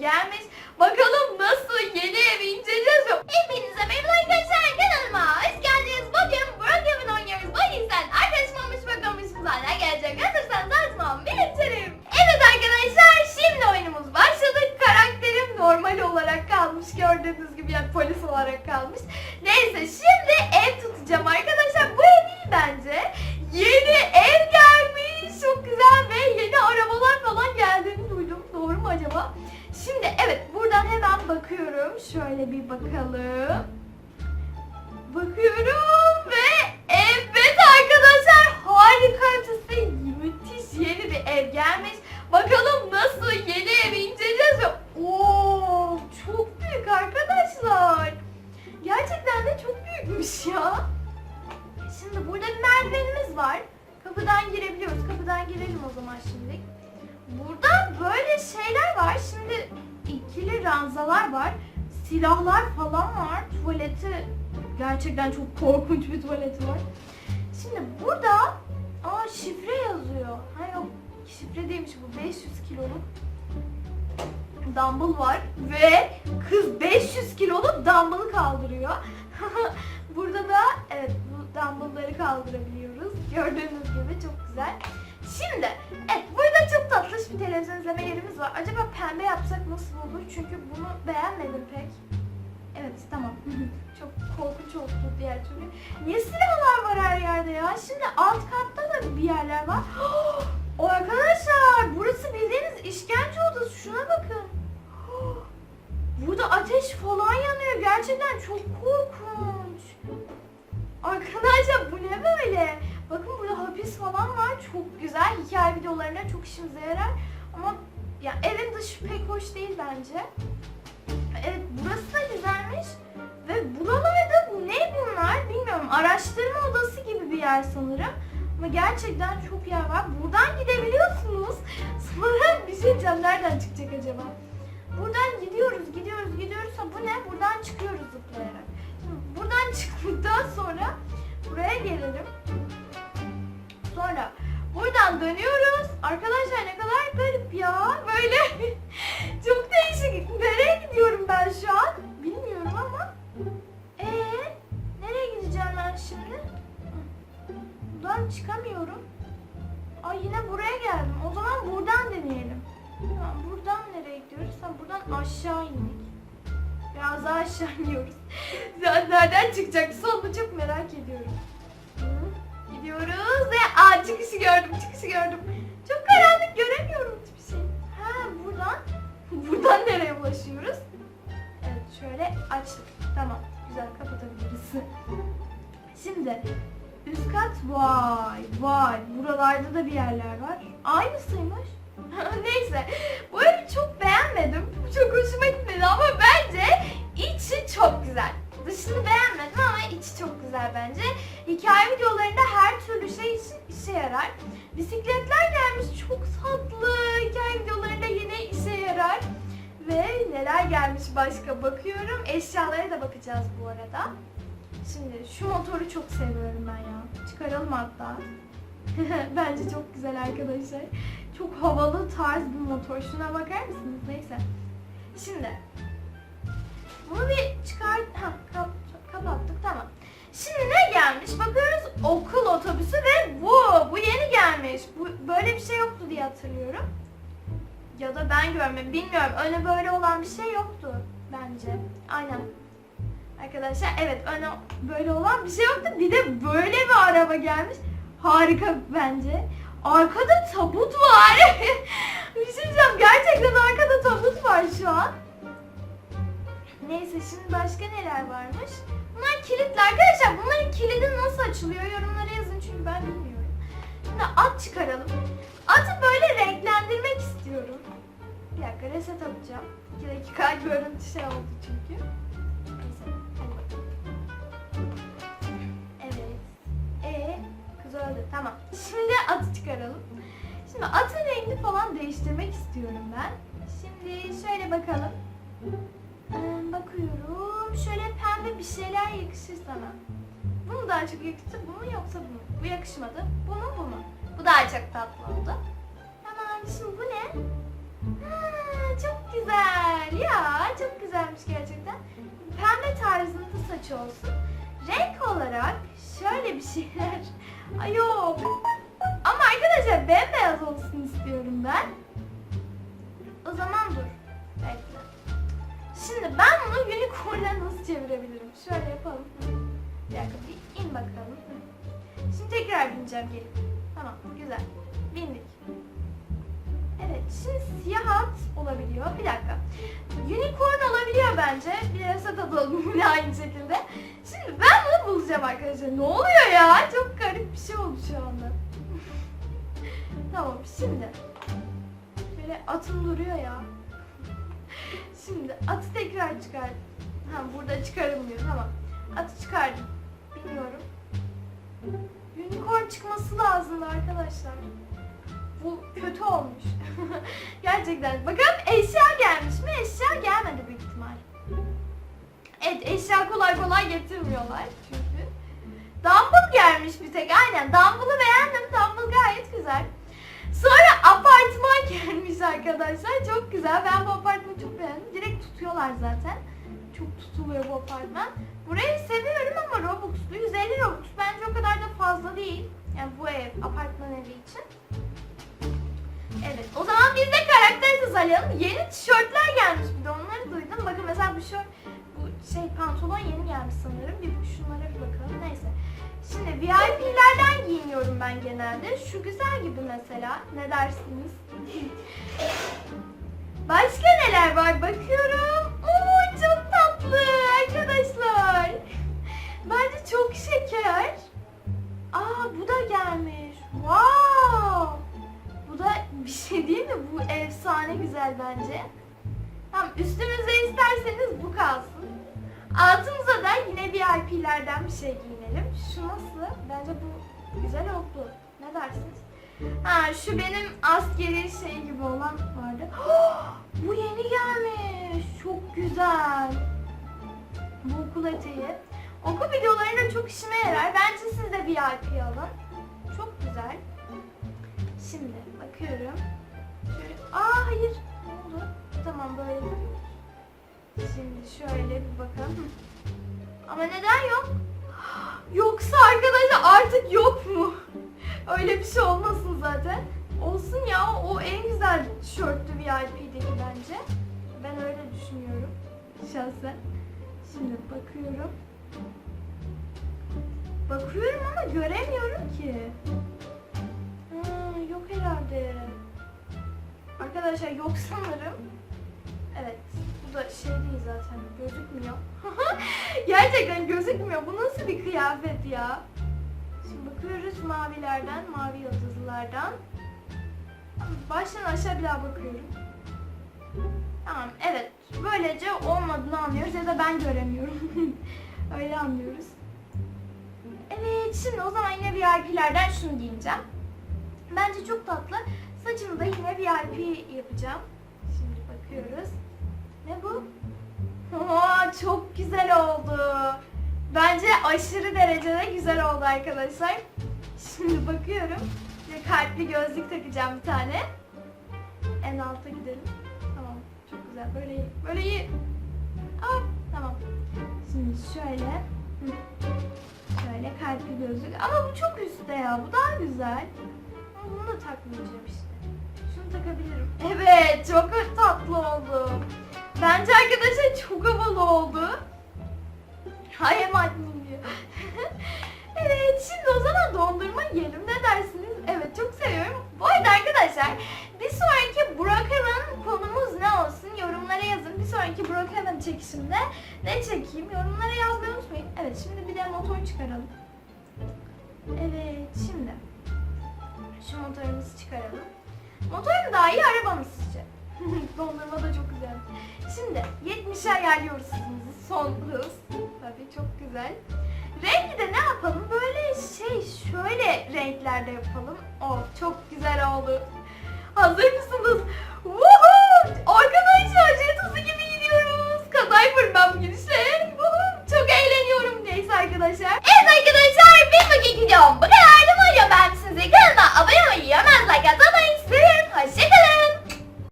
gelmiş. Bakalım nasıl yeni evi inceleyeceğiz. Hepinize merhaba arkadaşlar kanalıma hoş geldiniz. Bugün Brook Evin oynuyoruz. Bu yüzden arkadaşım olmuş bakalım hala gelecek. Hazırsanız atmam belirtirim. Evet arkadaşlar şimdi oyunumuz başladı. Karakterim normal olarak kalmış. Gördüğünüz gibi yani polis olarak kalmış. Neyse şimdi ev tutacağım arkadaşlar. Bu ev iyi bence. Yeni ev gelmiş. Çok güzel ve yeni arabalar falan geldiğini duydum. Doğru mu acaba? Şimdi evet buradan hemen bakıyorum. Şöyle bir bakalım. Bakıyorum ve ranzalar var. Silahlar falan var. Tuvaleti gerçekten çok korkunç bir tuvaleti var. Şimdi burada aa şifre yazıyor. Ha yok şifre değilmiş bu 500 kiloluk dumbbell var ve kız 500 kiloluk dumbbell'ı kaldırıyor. Burada da evet bu dumbbell'ları kaldırabiliyoruz. Gördüğünüz gibi çok güzel. Şimdi evet çok tatlış bir televizyon izleme yerimiz var. Acaba pembe yapsak nasıl olur? Çünkü bunu beğenmedim pek. Evet tamam. çok korkunç oldu diğer türlü. Niye silahlar var her yerde ya? Şimdi alt katta da bir yerler var. O arkadaşlar burası bildiğiniz işkence odası. Şuna bakın. Burada ateş falan yanıyor. Gerçekten çok korkunç. Arkadaşlar bu ne böyle? Bakın hapis falan var. Çok güzel. Hikaye videolarına çok işimize yarar. Ama ya evin dışı pek hoş değil bence. Evet burası da güzelmiş. Ve buralarda ne bunlar bilmiyorum. Araştırma odası gibi bir yer sanırım. Ama gerçekten çok yer var. Buradan gidebiliyorsunuz. Sonra bir şey diyeceğim. Nereden çıkacak acaba? Buradan gidiyoruz, gidiyoruz, gidiyoruz. Bu ne? Buradan çıkıyoruz zıplayarak. Şimdi buradan çıktıktan sonra buraya gelelim. Sonra buradan dönüyoruz. Arkadaşlar ne kadar garip ya. Böyle çok değişik. Nereye gidiyorum ben şu an? Bilmiyorum ama. Ee, nereye gideceğim ben şimdi? Buradan çıkamıyorum. Ay yine buraya geldim. O zaman buradan deneyelim. Buradan nereye gidiyoruz? Ha, buradan aşağı indik. Biraz daha aşağı iniyoruz. Zaten nereden çıkacak? Sonunu çok merak ediyorum. Gidiyoruz ve aa çıkışı gördüm, çıkışı gördüm. Çok karanlık göremiyorum hiçbir şey. Ha buradan, buradan nereye ulaşıyoruz? Evet şöyle açtık. Tamam güzel kapatabiliriz. Şimdi üst kat vay vay buralarda da bir yerler var. Aynısıymış. Neyse bu evi çok beğenmedim. Çok hoşuma gitmedi ama bence içi çok güzel. Dışını beğenmedim ama içi çok güzel bence. Hikaye videolarında her türlü şey işe yarar. Bisikletler gelmiş çok tatlı. Hikaye videolarında yine işe yarar. Ve neler gelmiş başka bakıyorum. Eşyalara da bakacağız bu arada. Şimdi şu motoru çok seviyorum ben ya. Çıkaralım hatta. Bence çok güzel arkadaşlar. Çok havalı tarz bir motor. Şuna bakar mısınız? Neyse. Şimdi bunu bir çıkar... Ha, kap, kapattık tamam. Şimdi ne gelmiş? Bakıyoruz okul otobüsü ve bu. Bu yeni gelmiş. Bu böyle bir şey yoktu diye hatırlıyorum. Ya da ben görmedim. Bilmiyorum. Öne böyle olan bir şey yoktu bence. Aynen. Arkadaşlar evet öne böyle olan bir şey yoktu. Bir de böyle bir araba gelmiş. Harika bence. Arkada tabut var. bir şey diyeceğim. Gerçekten arkada tabut var şu an. Neyse şimdi başka neler varmış? Bunlar kilitli arkadaşlar. Bunların kilidi nasıl açılıyor? Yorumlara yazın çünkü ben bilmiyorum. Şimdi at çıkaralım. Atı böyle renklendirmek istiyorum. Bir dakika reset atacağım. 2 dakika görüntü şey oldu çünkü. Evet. E kız. Tamam. Şimdi atı çıkaralım. Şimdi atın rengini falan değiştirmek istiyorum ben. Şimdi şöyle bakalım. Bakıyorum. Şöyle pembe bir şeyler yakışır sana. Bu mu daha çok yakıştı? Bu mu yoksa bu mu? Bu yakışmadı. Bu mu bu mu? Bu daha çok tatlı oldu. Hemen şimdi bu ne? Ha, çok güzel. güzelmiş gerçekten. Pembe tarzında saçı olsun. Renk olarak şöyle bir şeyler. Ay yok. Ama arkadaşlar bembeyaz olsun istiyorum ben. O zaman. Şimdi ben bunu unicorn'a nasıl çevirebilirim? Şöyle yapalım. Bir dakika bir in bakalım. Şimdi tekrar bineceğim gelip. Tamam güzel. Bindik. Evet şimdi siyah at olabiliyor. Bir dakika. Unicorn olabiliyor bence. Bir reset atalım yine aynı şekilde. Şimdi ben bunu bulacağım arkadaşlar. Ne oluyor ya? Çok garip bir şey oldu şu anda. tamam şimdi. Böyle atım duruyor ya. Şimdi atı tekrar çıkar. Ha burada çıkarılmıyor. Tamam. Atı çıkardım. Bilmiyorum. Unicorn çıkması lazımdı arkadaşlar. Bu kötü olmuş. Gerçekten. Bakalım eşya gelmiş mi? Eşya gelmedi büyük ihtimal. Evet eşya kolay kolay getirmiyorlar çünkü. Dumble gelmiş bir tek. Aynen Dumble'ı beğendim. Dumble gayet güzel. Sonra apartman gelmiş arkadaşlar. Çok güzel. Ben bu apartmanı çok beğendim. Direkt tutuyorlar zaten. Çok tutuluyor bu apartman. Burayı seviyorum ama Robux'lu. 150 Robux bence o kadar da fazla değil. Yani bu ev, apartman evi için. Evet, o zaman biz de karakter tasarlayalım. Yeni tişörtler gelmiş bir de onları duydum. Bakın mesela bu şort, bu şey pantolon yeni gelmiş sanırım. Bir şunlara bir bakalım. Neyse. Şimdi VIP'lerden giyiniyorum ben genelde. Şu güzel gibi mesela. Ne dersiniz? Başka neler var bakıyorum. Oo çok tatlı arkadaşlar. Bence çok şeker. Aa bu da gelmiş. Wow. Bu da bir şey değil mi? Bu efsane güzel bence. Tamam üstünüze isterseniz bu kalsın. Altımıza da yine VIP'lerden bir şey giyinelim. Şu nasıl? Bence bu güzel oldu. Ne dersiniz? Ha şu benim askeri şey gibi olan vardı. bu yeni gelmiş. Çok güzel. Bu okul eteği. Okul videolarında çok işime yarar. Bence siz de VIP alın. Çok güzel. Şimdi bakıyorum. Şöyle, aa hayır. Şöyle bir bakalım. Ama neden yok? Yoksa arkadaşlar artık yok mu? Öyle bir şey olmasın zaten. Olsun ya o en güzel tişörtlü VIP'deki bence. Ben öyle düşünüyorum şahsen. Şimdi bakıyorum. Bakıyorum ama göremiyorum ki. Ha, yok herhalde. Arkadaşlar yok sanırım. Evet. Da şey değil zaten. Gözükmüyor. Gerçekten gözükmüyor. Bu nasıl bir kıyafet ya? Şimdi bakıyoruz mavilerden, mavi yıldızlardan. Baştan aşağı bir daha bakıyorum. Tamam, evet. Böylece olmadığını anlıyoruz ya da ben göremiyorum. Öyle anlıyoruz. Evet, şimdi o zaman yine VIP'lerden şunu giyineceğim. Bence çok tatlı. Saçımı da yine VIP yapacağım. Şimdi bakıyoruz. Ne bu? Aa, çok güzel oldu. Bence aşırı derecede güzel oldu arkadaşlar. Şimdi bakıyorum. Bir kalpli gözlük takacağım bir tane. En alta gidelim. Tamam. Çok güzel. Böyle iyi. Böyle iyi. Aa, tamam. Şimdi şöyle. Şöyle kalpli gözlük. Ama bu çok üstte ya. Bu daha güzel. Ama bunu da takmayacağım işte. Şunu takabilirim. Evet. Çok tatlı oldu. Bence arkadaşlar çok havalı oldu. Hay maddim diyor. evet şimdi o zaman dondurma yiyelim ne dersiniz? Evet çok seviyorum. Bu arada arkadaşlar bir sonraki Brookhaven konumuz ne olsun yorumlara yazın. Bir sonraki Brookhaven çekişimde ne çekeyim yorumlara yazmayı unutmayın. Evet şimdi bir de motor çıkaralım. Evet şimdi şu motorumuzu çıkaralım. Motor mu daha iyi araba mı sizce? Dondurma da çok güzel. Şimdi 70'e ayarlıyoruz hızımızı. Son hız. Tabii çok güzel. Rengi de ne yapalım? Böyle şey şöyle renklerde yapalım. Oh çok güzel oldu. Hazır mısınız?